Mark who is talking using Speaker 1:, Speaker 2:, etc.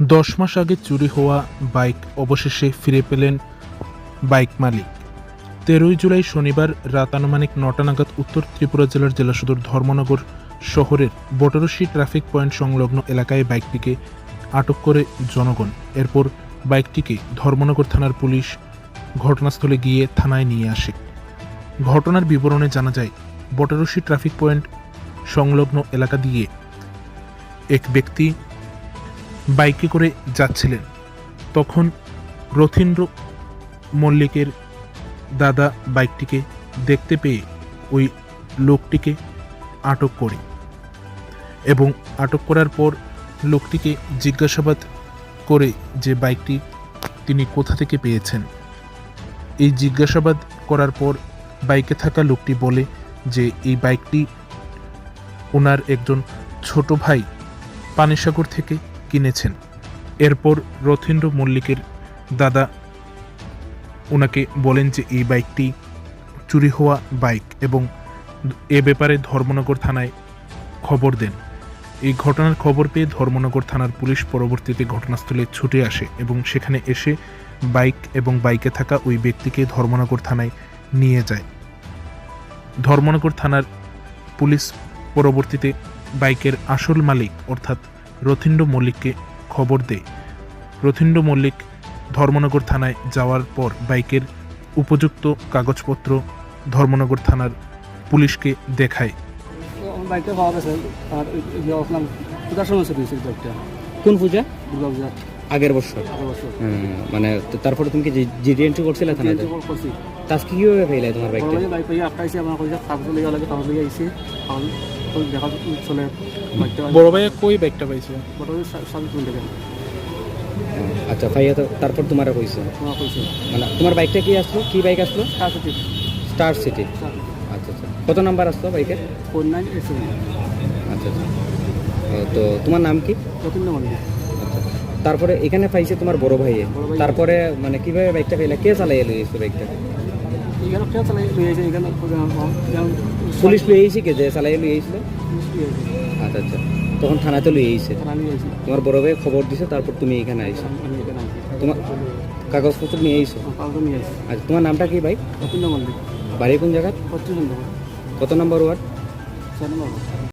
Speaker 1: দশ মাস আগে চুরি হওয়া বাইক অবশেষে ফিরে পেলেন বাইক মালিক। তেরোই জুলাই শনিবার রাত আনুমানিক নটা নাগাদ উত্তর ত্রিপুরা জেলার জেলা সদর ধর্মনগর শহরের বটরশি ট্রাফিক পয়েন্ট সংলগ্ন এলাকায় বাইকটিকে আটক করে জনগণ। এরপর বাইকটিকে ধর্মনগর থানার পুলিশ ঘটনাস্থলে গিয়ে থানায় নিয়ে আসে। ঘটনার বিবরণে জানা যায়, বটরশি ট্রাফিক পয়েন্ট সংলগ্ন এলাকা দিয়ে এক ব্যক্তি বাইকে করে যাচ্ছিলেন। তখন রথীন্দ্র মল্লিকের দাদা বাইকটিকে দেখতে পেয়ে ওই লোকটিকে আটক করে এবং আটক করার পর লোকটিকে জিজ্ঞাসাবাদ করে যে বাইকটি তিনি কোথা থেকে পেয়েছেন। এই জিজ্ঞাসাবাদ করার পর বাইকে থাকা লোকটি বলে যে, এই বাইকটি ওনার একজন ছোট ভাই পানিসাগর থেকে কিনেছেন। এরপর রথীন্দ্র মল্লিকের দাদা ওনাকে বলেন যে, এই বাইকটি চুরি হওয়া বাইক এবং এ ব্যাপারে ধর্মনগর থানায় খবর দেন। এই ঘটনার খবর পেয়ে ধর্মনগর থানার পুলিশ পরবর্তীতে ঘটনাস্থলে ছুটে আসে এবং সেখানে এসে বাইক এবং বাইকে থাকা ওই ব্যক্তিকে ধর্মনগর থানায় নিয়ে যায়। ধর্মনগর থানার পুলিশ পরবর্তীতে বাইকের আসল মালিক, অর্থাৎ রথীন্দ্র মল্লিককে খবর দেয় রথিন্ড মল্লিক ধর্মনগর থানায় যাওয়ার পর বাইকের উপযুক্ত কাগজপত্র ধর্মনগর থানার পুলিশকে দেখায়।
Speaker 2: বাইকটা পাওয়া গেছে। আর সময়
Speaker 3: কোন পূজা?
Speaker 2: দুর্গা পূজা
Speaker 3: আগের বছর? মানে তারপরে তুমি কি জিডি এন্ট্রি করছিলে থানাতে? আজকে কীভাবে পেলে তোমার বাইকটা
Speaker 2: বাইক পাইয়া আটকাইছে আমার কইছে কাগজ লিয়ে লাগে কাগজ লিয়ে আইছে ওই দেখা চলে বাইকটা
Speaker 1: বড় ভাইয়া কই বাইকটা পাইছে?
Speaker 2: বড় ভাই সার্ভিস মিলে গেল?
Speaker 3: আচ্ছা ভাইয়া তো তারপর তোমার কইছে? মানে তোমার বাইকটা কি আসলো? কি বাইক আসলো?
Speaker 2: কাজ আছে
Speaker 3: স্টার সিটি আচ্ছা আচ্ছা। কত নাম্বার আসলো বাইকের
Speaker 2: ফোর নাইন
Speaker 3: আচ্ছা আচ্ছা। তো তোমার নাম কি?
Speaker 2: রতীন্দ্র মন্দির
Speaker 3: তারপরে এখানে পাইছে তোমার বড় ভাইয়ে। তারপরে মানে কীভাবে বাইকটা পেলে কে চালাই এলো এই বাইকটা? পুলিশ লুই আইছে কে? যে চালাই লুই আইছিল আচ্ছা আচ্ছা। তখন থানাতে লুই আইছে। তোমার বড় ভাই খবর দিছে তারপর তুমি এখানে আইছো। তোমার কাগজপত্র নিয়ে আইছো? আচ্ছা তোমার নামটা কি ভাই? বাড়ি কোন জায়গা কত নম্বর ওয়ার্ড?
Speaker 2: নম্বর